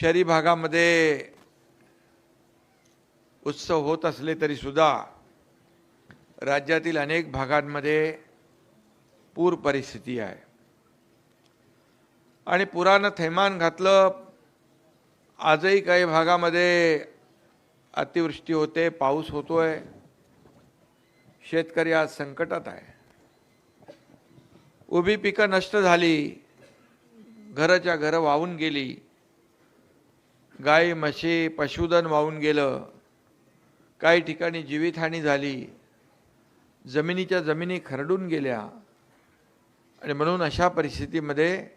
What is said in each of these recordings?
शहरी भागामध्ये उत्सव होत असले तरी सुद्धा राज्यातील अनेक भागांमध्ये पूर परिस्थिती आहे. आणि पुरानं थैमान घातलं आजही काही भागामध्ये अतिवृष्टी होते पाऊस होतोय. शेतकरी आज संकटात आहे. उभी पिकं नष्ट झाली घराच्या घरं वाहून गेली. गाई म्हशी पशुधन वाहून गेलं. काही ठिकाणी जीवितहानी झाली. जमिनीच्या जमिनी खरडून गेल्या. आणि म्हणून अशा परिस्थितीमध्ये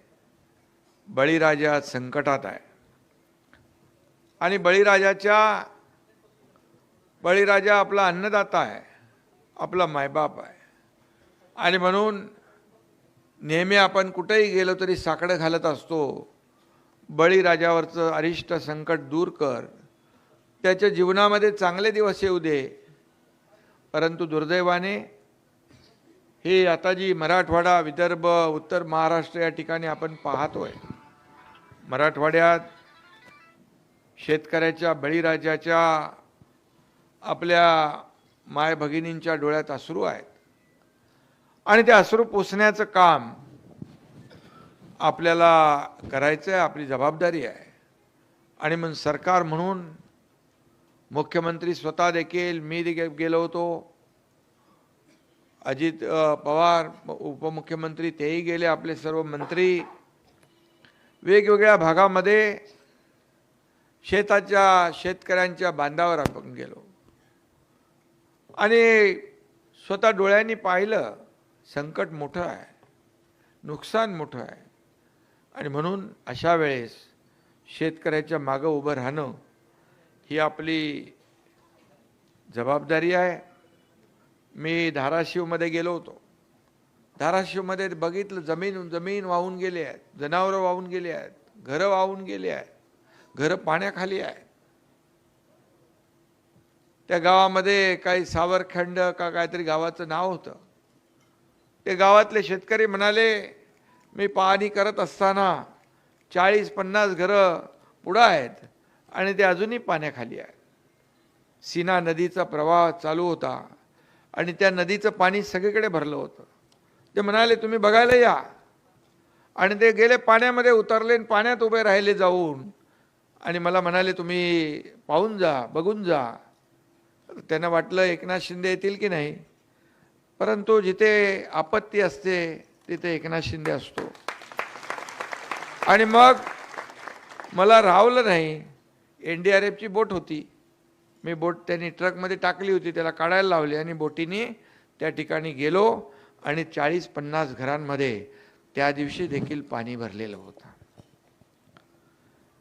बळीराजा संकटात आहे. आणि बळीराजाच्या बळीराजा आपला अन्नदाता आहे. आपला मायबाप आहे. आणि म्हणून नेहमी आपण कुठेही गेलो तरी साकडं घालत असतो. बळीराजावरचं अरिष्ट संकट दूर कर. त्याच्या जीवनामध्ये चांगले दिवस येऊ दे. परंतु दुर्दैवाने हे आता जी मराठवाडा विदर्भ उत्तर महाराष्ट्र या ठिकाणी आपण पाहतोय. मराठवाड्यात शेतकऱ्याच्या बळीराजाच्या आपल्या माय भगिनींच्या डोळ्यात अश्रू आहेत. आणि ते अश्रू पुसण्याचं काम आपल्याला करायचं आहे आपली जबाबदारी आहे. आणि मग सरकार म्हणून मुख्यमंत्री स्वतः देखील मी देखील गेलो होतो. अजित पवार उपमुख्यमंत्री तेही गेले आपले सर्व मंत्री. वेगवेगळ्या भागामध्ये शेताच्या शेतकऱ्यांच्या बांधावर आपण गेलो. आणि स्वतः डोळ्यांनी पाहिलं संकट मोठं आहे. नुकसान मोठं आहे. आणि म्हणून अशा वेळेस शेतकऱ्याच्या मागं उभं राहणं ही आपली जबाबदारी आहे. मी धाराशिवमध्ये गेलो होतो. धाराशिवमध्ये बघितलं जमीन जमीन वाहून गेली आहेत जनावरं वाहून गेली आहेत घरं वाहून गेली आहेत घरं पाण्याखाली आहेत. त्या गावामध्ये काही सावरखंड का काहीतरी गावाचं नाव होतं. ते गावातले शेतकरी म्हणाले मी पाहणी करत असताना चाळीस पन्नास घरं पुढं आहेत आणि ते अजूनही पाण्याखाली आहेत. सीना नदीचा प्रवाह चालू होता आणि त्या नदीचं पाणी सगळीकडे भरलं होतं. ते म्हणाले तुम्ही बघायला या. आणि ते गेले पाण्यामध्ये उतरले आणि पाण्यात उभे राहिले जाऊन. आणि मला म्हणाले तुम्ही पाहून जा बघून जा. त्यांना वाटलं एकनाथ शिंदे येतील की नाही? परंतु जिथे आपत्ती असते तिथे एकनाथ शिंदे असतो. आणि मग मला राहवलं नाही. एन डी आर एफची बोट होती. मी बोट त्यांनी ट्रकमध्ये टाकली होती त्याला काढायला लावली आणि बोटीने त्या ठिकाणी गेलो आणि चाळीस पन्नास घरांमध्ये त्या दिवशी देखील पाणी भरलेलं होतं.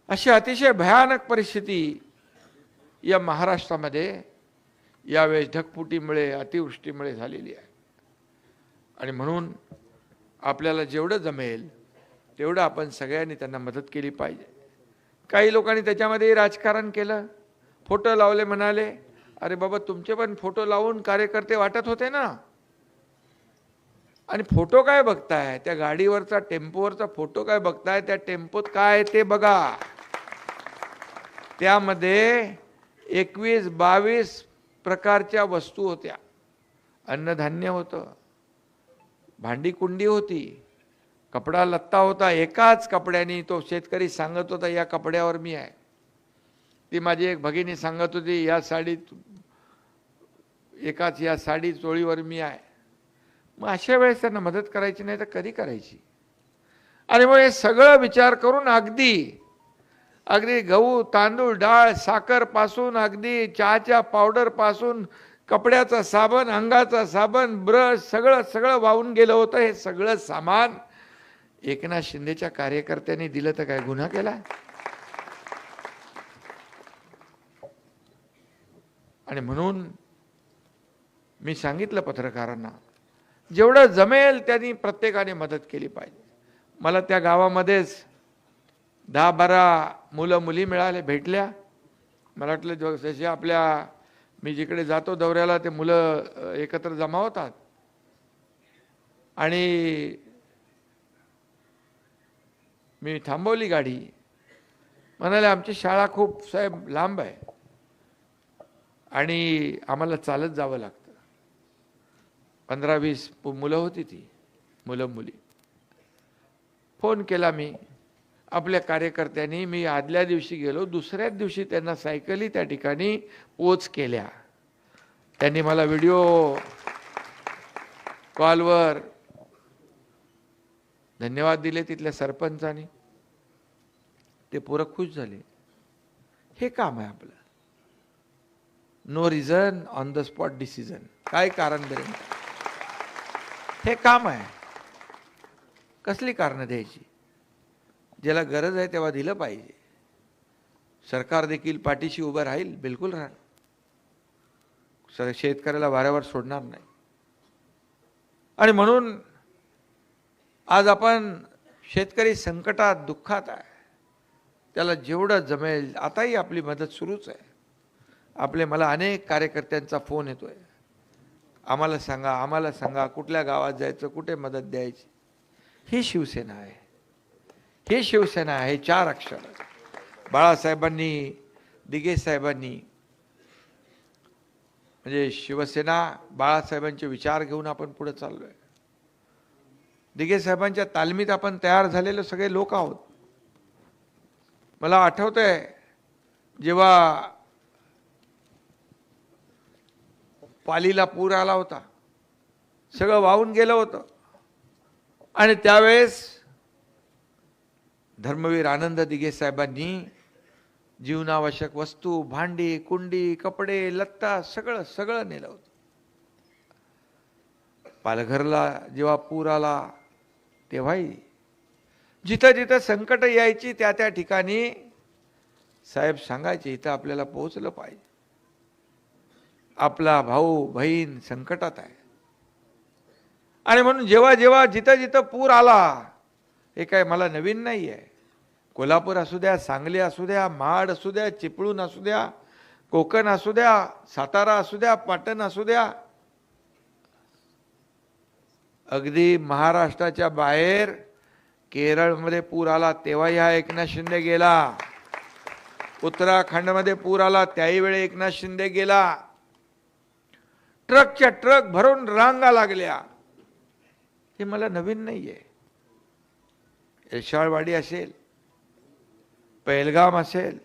अशी अतिशय भयानक परिस्थिती या महाराष्ट्रामध्ये यावेळेस ढगफुटीमुळे अतिवृष्टीमुळे झालेली आहे. आणि म्हणून आपल्याला जेवढं जमेल तेवढं आपण सगळ्यांनी त्यांना मदत केली पाहिजे. काही लोकांनी त्याच्यामध्ये राजकारण केलं फोटो लावले म्हणाले अरे बाबा तुमचे पण फोटो लावून कार्यकर्ते वाटत होते ना. आणि फोटो काय बघताय? त्या गाडीवरचा टेम्पोवरचा फोटो काय बघताय? त्या टेम्पोत काय ते बघा. त्यामध्ये एकवीस बावीस प्रकारच्या वस्तू होत्या. अन्नधान्य होतं. भांडी कुंडी होती. कपडा लत्ता होता. एकाच कपड्याने तो शेतकरी सांगत होता या कपड्यावर मी आहे. ती माझी एक भगिनी सांगत होती या साडीत एकाच या साडी चोळीवर मी आहे. मग अशा वेळेस त्यांना मदत करायची नाही तर कधी करायची? आणि मग हे सगळं विचार करून अगदी अगदी गहू तांदूळ डाळ साखरपासून अगदी चहाच्या पावडरपासून कपड्याचा साबण अंगाचा साबण ब्रश सगळं सगळं वाहून गेलं होतं. हे सगळं सामान एकनाथ शिंदेच्या कार्यकर्त्यांनी दिलं तर काय गुन्हा केला? आणि म्हणून मी सांगितलं पत्रकारांना जेवढं जमेल त्यांनी प्रत्येकाने मदत केली पाहिजे. मला त्या गावामध्येच दहा बारा मुलं मुली मिळाले भेटल्या. मला वाटलं जसे आपल्या मी जिकडे जातो दौऱ्याला ते मुलं एकत्र जमा होतात आणि मी थांबवली गाडी. म्हणाले आमची शाळा खूप साहेब लांब आहे. आणि आम्हाला चालत जावं लागतं. पंधरा वीस पु- मुलं होती ती मुलं मुली फोन केला मी. आपल्या कार्यकर्त्यांनी मी आदल्या दिवशी गेलो दुसऱ्याच दिवशी त्यांना सायकली त्या ठिकाणी पोच केल्या. त्यांनी मला व्हिडिओ कॉलवर धन्यवाद दिले तिथल्या सरपंचानी. ते पोरं खुश झाले. हे काम आहे आपलं. No reason on the spot decision काय कारण बरे? हे काम आहे. कसली कारणं द्यायची? ज्याला गरज आहे तेव्हा दिलं पाहिजे. सरकार देखील पाठीशी उभं राहील बिलकुल राहणार. सर शेतकऱ्याला वाऱ्यावर सोडणार नाही. आणि म्हणून आज आपण शेतकरी संकटात दुःखात आहे. त्याला जेवढं जमेल आताही आपली मदत सुरूच आहे. आपले मला अनेक कार्यकर्त्यांचा फोन येतो आहे आम्हाला सांगा आम्हाला सांगा कुठल्या गावात जायचं कुठे मदत द्यायची? ही शिवसेना आहे. हे शिवसेना आहे चार अक्षर. बाळासाहेबांनी दिगे साहेबांनी म्हणजे शिवसेना बाळासाहेबांचे विचार घेऊन आपण पुढे चाललोय. दिगे साहेबांच्या तालमीत आपण तयार झालेले सगळे लोक आहोत. मला आठवतंय जेव्हा पालीला पूर आला होता. सगळं वाहून गेलं होतं. आणि त्यावेळेस धर्मवीर आनंद दिघे साहेबांनी जीवनावश्यक वस्तू भांडी कुंडी कपडे लत्ता सगळं सगळं नेलं होतं. पालघरला जेव्हा पूर आला तेव्हाही जिथं जिथं संकट यायची त्या त्या ठिकाणी साहेब सांगायचे इथं आपल्याला पोहोचलं पाहिजे. आपला भाऊ बहीण संकटात आहे. आणि म्हणून जेव्हा जेव्हा जिथं जिथं पूर आला हे काय मला नवीन नाही आहे कोल्हापूर असू द्या सांगली असू द्या महाड असू द्या चिपळूण असू द्या कोकण असू द्या सातारा असू द्या पाटण असू द्या. अगदी महाराष्ट्राच्या बाहेर केरळमध्ये पूर आला तेव्हाही हा एकनाथ शिंदे गेला. उत्तराखंडमध्ये पूर आला त्याही वेळी एकनाथ शिंदे गेला. ट्रकच्या ट्रक भरून रांगा लागल्या. हे मला नवीन नाही आहे येशाळवाडी असेल पहलगाम असेल.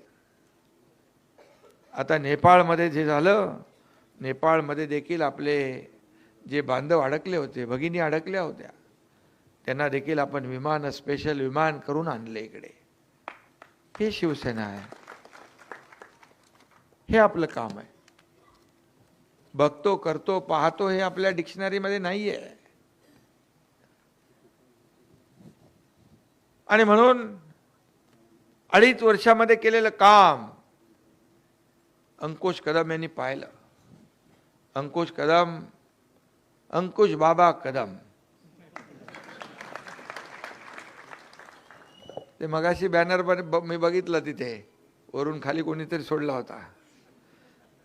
आता नेपाळमध्ये जे झालं नेपाळमध्ये देखील आपले जे बांधव अडकले होते भगिनी अडकल्या होत्या त्यांना देखील आपण विमान स्पेशल विमान करून आणले इकडे. हे शिवसेना आहे. हे आपलं काम आहे. बघतो करतो पाहतो हे आपल्या डिक्शनरीमध्ये नाही आहे आणि म्हणून अडीच वर्षामध्ये केलेलं काम अंकुश कदम यांनी पाहिलं. अंकुश कदम अंकुश बाबा कदम. ते मगाशी बॅनर पण मी बघितलं तिथे. वरून खाली कोणीतरी सोडला होता.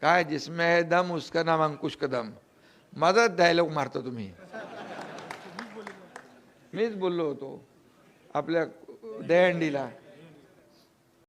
काय जिसमे है दम उसका नाम अंकुश कदम. माझाच डायलॉग मारतो तुम्ही. मीच बोललो होतो. आपल्या दहंडीला